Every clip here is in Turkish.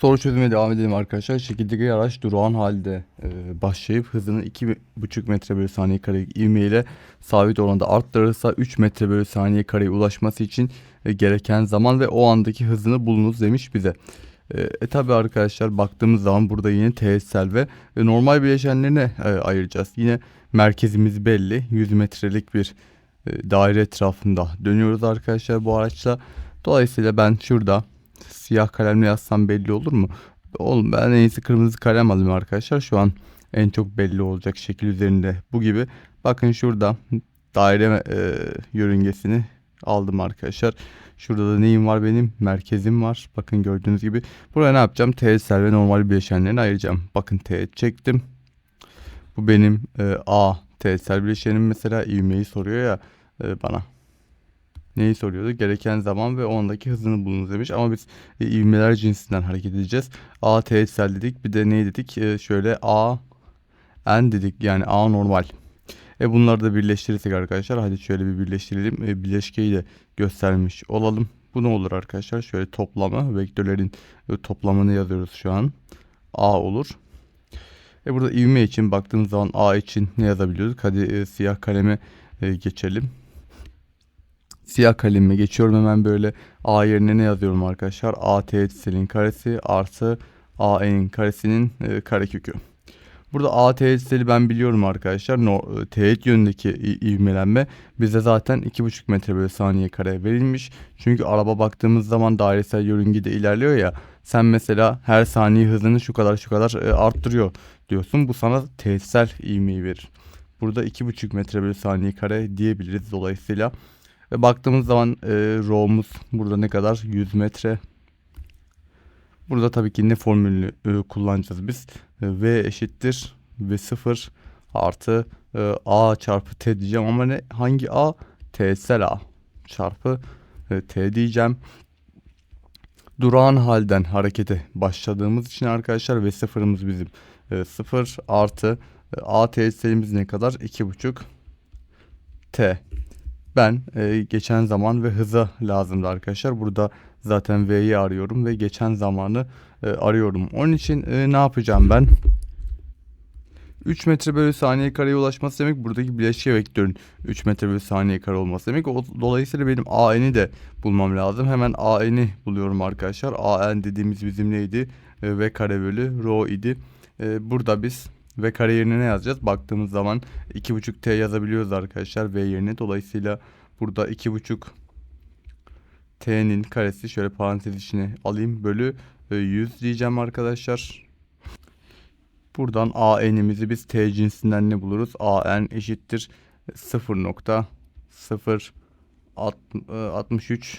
Soru çözümüne devam edelim arkadaşlar. Şekildeki araç durağan halde e, başlayıp hızını 2,5 metre bölü saniye kare ivmeyle sabit oranda arttırırsa 3 metre bölü saniye kareye ulaşması için e, gereken zaman ve o andaki hızını bulunuz demiş bize. E, e tabi arkadaşlar baktığımız zaman burada yine teğetsel ve e, normal bileşenlerine e, ayıracağız. Yine merkezimiz belli. 100 metrelik bir e, daire etrafında dönüyoruz arkadaşlar bu araçla. Dolayısıyla ben şurada siyah kalemle yazsam belli olur mu? Oğlum ben en iyisi kırmızı kalem alayım arkadaşlar. Şu an en çok belli olacak şekil üzerinde bu gibi. Bakın şurada daire e, yörüngesini aldım arkadaşlar. Şurada da neyim var benim? Merkezim var. Bakın gördüğünüz gibi. Buraya ne yapacağım? Teğetsel ve normal bileşenlerini ayıracağım. Bakın teğet çektim. Bu benim e, A teğetsel bileşenim mesela ivmeyi soruyor ya e, bana neyi soruyordu? Gereken zaman ve ondaki hızını bulunuz demiş. Ama biz e, ivmeler cinsinden hareket edeceğiz. A teğetsel dedik. Bir de ne dedik? E, şöyle A n dedik. Yani A normal. E bunları da birleştirirsek arkadaşlar. Hadi şöyle bir birleştirelim. E, bileşkeyi de göstermiş olalım. Bu ne olur arkadaşlar? Şöyle toplama. Vektörlerin e, toplamını yazıyoruz şu an. A olur. E burada ivme için baktığımız zaman A için ne yazabiliyoruz? Hadi e, siyah kaleme e, geçelim. Siyah kalemime geçiyorum hemen böyle A yerine ne yazıyorum arkadaşlar? A teğetselin karesi artı A n'in karesinin e, karekökü. Burada A teğetseli ben biliyorum arkadaşlar. No, teğet yönündeki ivmelenme bize zaten 2,5 metre bölü saniye kare verilmiş. Çünkü araba baktığımüz zaman dairesel yörüngede ilerliyor ya. Sen mesela her saniye hızını şu kadar şu kadar e, arttırıyor diyorsun. Bu sana teğetsel ivmeyi verir. Burada 2,5 metre bölü saniye kare diyebiliriz dolayısıyla. Ve baktığımız zaman e, row'umuz burada ne kadar? 100 metre. Burada tabii ki ne formülünü e, kullanacağız biz? E, v eşittir V0 artı e, A çarpı T diyeceğim ama ne hangi A? T'sel A çarpı e, T diyeceğim. Durağan halden harekete başladığımız için arkadaşlar V0'ımız bizim e, 0 artı e, A T'selimiz ne kadar? 2,5 T. Ben e, geçen zaman ve hıza lazımdı arkadaşlar. Burada zaten V'yi arıyorum ve geçen zamanı e, arıyorum. Onun için e, ne yapacağım ben? 3 metre bölü saniye kareye ulaşması demek buradaki bileşke vektörün 3 metre bölü saniye kare olması demek. O, dolayısıyla benim AN'i de bulmam lazım. Hemen AN'i buluyorum arkadaşlar. AN dediğimiz bizim neydi? E, v kare bölü rho idi. E, burada biz V kare yerine ne yazacağız? Baktığımız zaman 2.5 T yazabiliyoruz arkadaşlar V yerine. Dolayısıyla burada 2.5 T'nin karesi şöyle parantez içine alayım. Bölü e, 100 diyeceğim arkadaşlar. Buradan AN'imizi biz T cinsinden ne buluruz? AN eşittir 0.063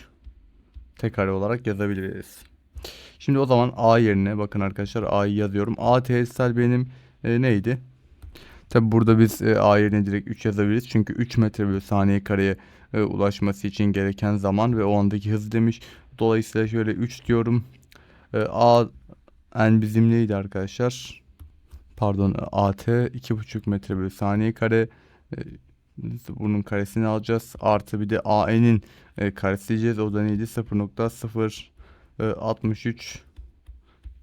T kare olarak yazabiliriz. Şimdi o zaman A yerine bakın arkadaşlar A'yı yazıyorum. A teğetsel benim e, neydi? Tabi burada biz e, A direkt 3 yazabiliriz. Çünkü 3 metre bölü saniye kareye e, ulaşması için gereken zaman ve o andaki hız demiş. Dolayısıyla şöyle 3 diyorum. E, A n bizim neydi arkadaşlar? Pardon AT 2,5 metre bölü saniye kare. E, bunun karesini alacağız. Artı bir de AN'in e, karesi diyeceğiz. O da neydi? 0.063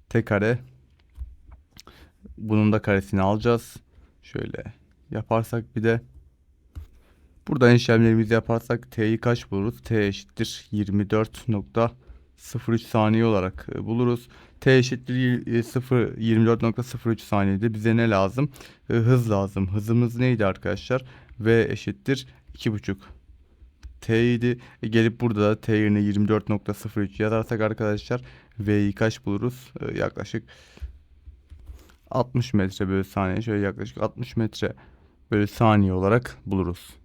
T kare. Bunun da karesini alacağız. Şöyle yaparsak bir de buradan işlemlerimizi yaparsak t'yi kaç buluruz? t eşittir 24.03 saniye olarak e, buluruz. t eşittir 0 24.03 saniyede bize ne lazım? E, Hız lazım. Hızımız neydi arkadaşlar? v eşittir 2.5 T idi. E, gelip burada da T yerine 24.03 yazarsak arkadaşlar V'yi kaç buluruz? E, yaklaşık 60 metre bölü saniye şöyle yaklaşık 60 metre bölü saniye olarak buluruz.